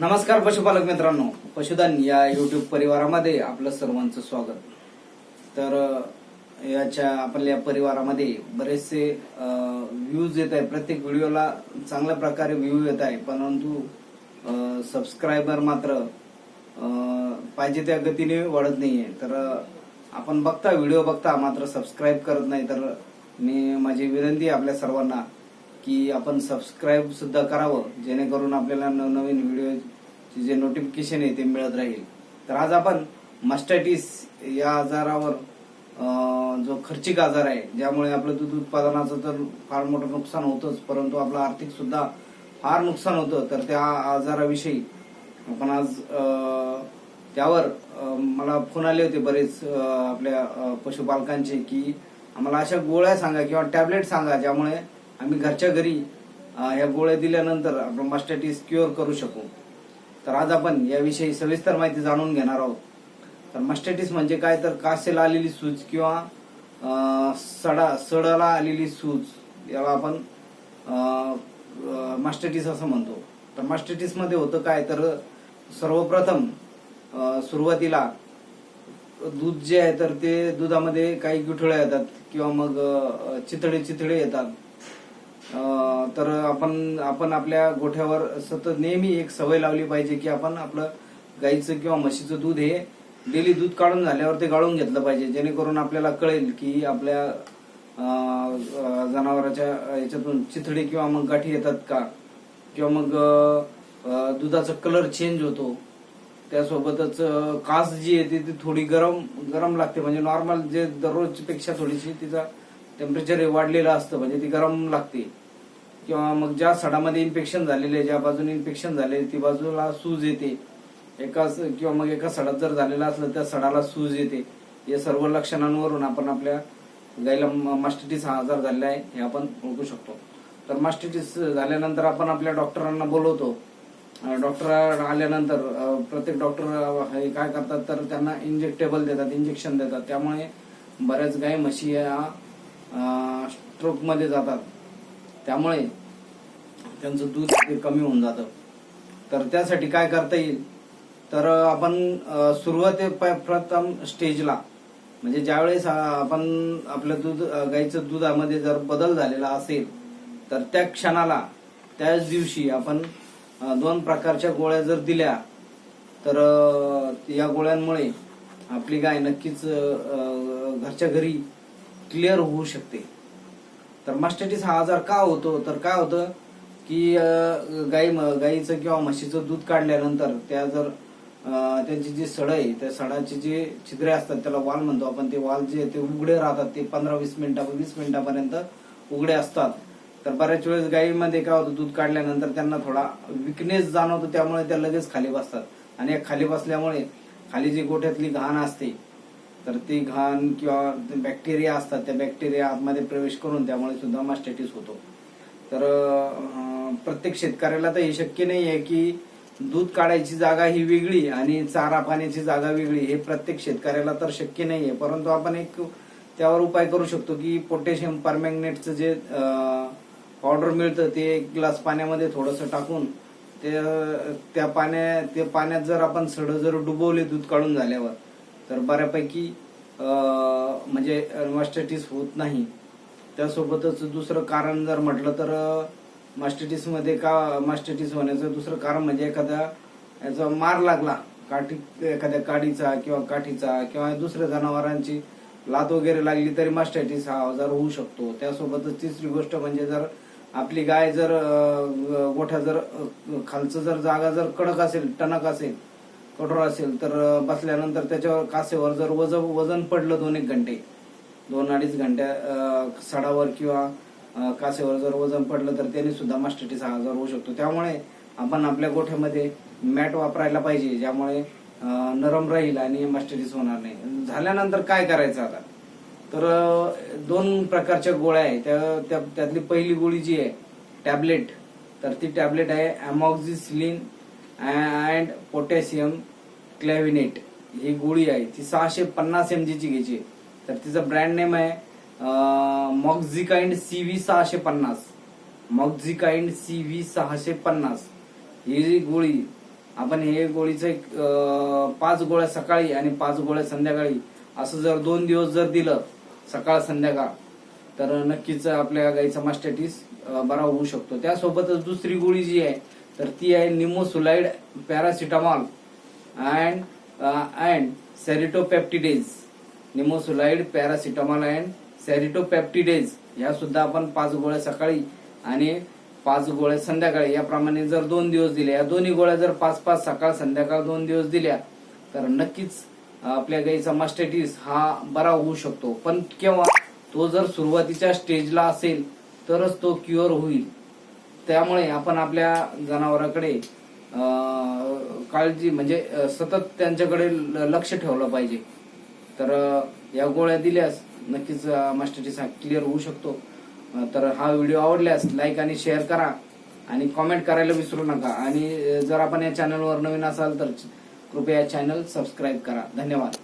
नमस्कार पशुपालक मित्रांनो. पशुधन या युट्यूब परिवारामध्ये आपलं सर्वांचं स्वागत. तर याच्या आपल्या परिवारामध्ये बरेचसे व्ह्यूज येत आहे प्रत्येक व्हिडिओला चांगल्या प्रकारे व्ह्यू येत आहे. परंतु सबस्क्रायबर मात्र पाहिजे त्या गतीने वाढत नाहीये. तर आपण बघता व्हिडिओ बघता मात्र सबस्क्राईब करत नाही. तर मी माझी विनंती आपल्या सर्वांना की आपण सबस्क्राईब सुद्धा करावं जेणेकरून आपल्याला नवनवीन व्हिडिओचे जे नोटिफिकेशन आहे ते मिळत राहील. तर आज आपण मस्टॅटिस या आजारावर जो खर्चिक आजार आहे ज्यामुळे आपलं दूध उत्पादनाचं तर फार मोठं नुकसान होतंच परंतु आपलं आर्थिक सुद्धा फार नुकसान होतं. तर त्या आजाराविषयी आपण आज त्यावर मला फोन आले होते बरेच आपल्या पशुपालकांचे की आम्हाला अशा गोळ्या सांगा किंवा टॅबलेट सांगा ज्यामुळे आम्ही घरच्या घरी या ह्या गोळ्या दिल्यानंतर आपण मास्टॅटिस क्युअर करू शकू. तर आज आपण याविषयी सविस्तर माहिती जाणून घेणार आहोत. तर मास्टॅटिस म्हणजे काय? तर कासेला आलेली सूज किंवा सडा सडाला आलेली सूज याला आपण मास्टॅटिस असं म्हणतो. तर मास्टॅटिसमध्ये होतं काय? तर सर्वप्रथम सुरुवातीला दूध जे आहे तर ते दुधामध्ये काही गुठळ्या येतात किंवा मग चितळे चितळे येतात. तर आपण आपण आपल्या गोठ्यावर सतत नेहमी एक सवय लावली पाहिजे की आपण आपलं गाईचं किंवा म्हशीचं दूध हे डेली दूध काढून झाल्यावर ते गाळून घेतलं पाहिजे जेणेकरून आपल्याला कळेल की आपल्या जनावराच्या याच्यातून चिथडे किंवा मग गाठी येतात का? किंवा मग दुधाचा कलर चेंज होतो. त्यासोबतच कास जी येते ती थोडी गरम गरम लागते. म्हणजे नॉर्मल जे दररोजपेक्षा थोडीशी तिचा टेम्परेचर वाढलेलं असतं म्हणजे ती गरम लागते. किंवा मग ज्या सडामध्ये इन्फेक्शन झालेले ज्या बाजूने इन्फेक्शन झाले ती बाजूला सूज येते. एका किंवा मग एका सडात जर झालेला असलं त्या सडाला सूज येते. या सर्व लक्षणांवरून आपण आपल्या गाईला मास्टिटिस हा आजार झालेला आहे हे आपण ओळखू शकतो. तर मास्टिटिस झाल्यानंतर आपण आपल्या डॉक्टरांना बोलवतो. डॉक्टर आल्यानंतर प्रत्येक डॉक्टर हे काय करतात तर त्यांना इंजेक्टेबल देतात इंजेक्शन देतात. त्यामुळे बऱ्याच गाय म्हशी या स्ट्रोकमध्ये जातात. त्यामुळे त्यांचं दूध कमी होऊन जातं. तर त्यासाठी काय करता येईल? तर आपण सुरुवाती प- प्रथम स्टेजला म्हणजे ज्यावेळेस आपण आपलं दूध गाईचं दुधामध्ये जर बदल झालेला असेल तर त्या क्षणाला त्याच दिवशी आपण दोन प्रकारच्या गोळ्या जर दिल्या तर या गोळ्यांमुळे आपली गाय नक्कीच घरच्या घरी क्लिअर होऊ शकते. तर मास्टॅटिस हा आजार का होतो? तर काय होतं की गाई गाईचं किंवा म्हशीचं दूध काढल्यानंतर त्या जर त्यांची जी सड आहे त्या सडाचे जे छिद्रे असतात त्याला वाल म्हणतो आपण. ते वाल जे ते उघडे राहतात ते पंधरा वीस मिनिटा वीस मिनिटापर्यंत उघडे असतात. तर बऱ्याच वेळेस गायीमध्ये काय होतं दूध काढल्यानंतर त्यांना थोडा विकनेस जाणवतो त्यामुळे त्या लगेच खाली बसतात. आणि या खाली बसल्यामुळे खाली जी गोठ्यातली घाण असते तर ती घाण किंवा बॅक्टेरिया असतात त्या बॅक्टेरिया आतमध्ये प्रवेश करून त्यामुळे सुद्धा मास्टॅटिस होतो. तर प्रत्येक शेतकऱ्याला तर हे शक्य नाही आहे की दूध काढायची जागा ही वेगळी आणि चारा पाण्याची जागा वेगळी हे प्रत्येक शेतकऱ्याला तर शक्य नाही आहे परंतु आपण एक त्यावर उपाय करू शकतो की पोटॅशियम परमॅग्नेटचं जे पावडर मिळतं ते एक ग्लास पाण्यामध्ये थोडंसं टाकून ते त्या पाण्या ते पाण्यात जर आपण सडं जर डुबवले दूध काढून झाल्यावर तर बऱ्यापैकी म्हणजे मास्टॅटिस होत नाही. त्यासोबतच दुसरं कारण जर म्हटलं तर मास्टॅटिसमध्ये का मास्टॅटिस होण्याचं दुसरं कारण म्हणजे एखादा याचा मार लागला काठी एखाद्या काडीचा किंवा काठीचा किंवा दुसऱ्या जनावरांची लात वगैरे लागली तरी मास्टॅटिस हा आजार होऊ शकतो. त्यासोबतच तिसरी गोष्ट म्हणजे जर आपली गाय जर गोठ्या जर खालचं जर जागा जर कडक असेल टणक असेल कठोर असेल तर बसल्यानंतर त्याच्यावर कासेवर जर वजन वजन पडलं दोन एक घंटे दोन अडीच घंट्या सडावर किंवा कासेवर जर वजन पडलं तर त्याने सुद्धा मास्टिटीस हा आजार होऊ शकतो. त्यामुळे आपण आपल्या गोठ्यामध्ये मॅट वापरायला पाहिजे ज्यामुळे नरम राहील आणि मास्टिटीस होणार नाही. झाल्यानंतर काय करायचं आता? तर दोन प्रकारच्या गोळ्या आहेत. त्या- त्या त्यातली पहिली गोळी जी आहे टॅबलेट तर ती टॅबलेट आहे अमॉक्झिसिलिन अँड पोटॅशियम क्लॅव्हिनेट ही गोळी आहे. ती सहाशे पन्नास एम ची घ्यायची. आहे. तर तिचं ब्रँड नेम आहे मॉक्झिकाइंड सी व्ही सहाशे पन्नास. मॉक्झिकाइंड सी व्ही सहाशे पन्नास. ही जी गोळी आपण हे गोळीचं एक पाच गोळ्या सकाळी आणि पाच गोळ्या संध्याकाळी असं जर दोन दिवस जर दिलं सकाळ संध्याकाळ तर नक्कीच आपल्या गाईचा मास्टॅटिस बरा होऊ शकतो. त्यासोबतच दुसरी गोळी जी आहे तर ती आहे nimesulide paracetamol and and serratiopeptidase. Nimesulide paracetamol and serratiopeptidase. ह्या सुद्धा आपण पाच गोळ्या सकाळी आणि पाच गोळ्या संध्याकाळी. याप्रमाणे जर दोन दिवस दिल्या या दोन्ही गोळ्या जर पाच पाच सकाळ संध्याकाळ दोन दिवस दिल्या तर नक्कीच आपल्या गाईचा मास्टेटिस हा बरा होऊ शकतो. पण केव्हा तो जर सुरुवातीच्या स्टेजला असेल तरच तो क्युअर होईल. त्यामुळे आपण आपल्या जनावरांकडे काळजी म्हणजे सतत त्यांच्याकडे ल- लक्ष ठेवलं पाहिजे. तर या गोळ्या दिल्यास नक्कीच मास्टरची हा क्लिअर होऊ शकतो. तर हा व्हिडिओ आवडल्यास लाईक आणि शेअर करा आणि कॉमेंट करायला विसरू नका. आणि जर आपण या चॅनलवर नवीन असाल तर कृपया चॅनल सबस्क्राईब करा. धन्यवाद.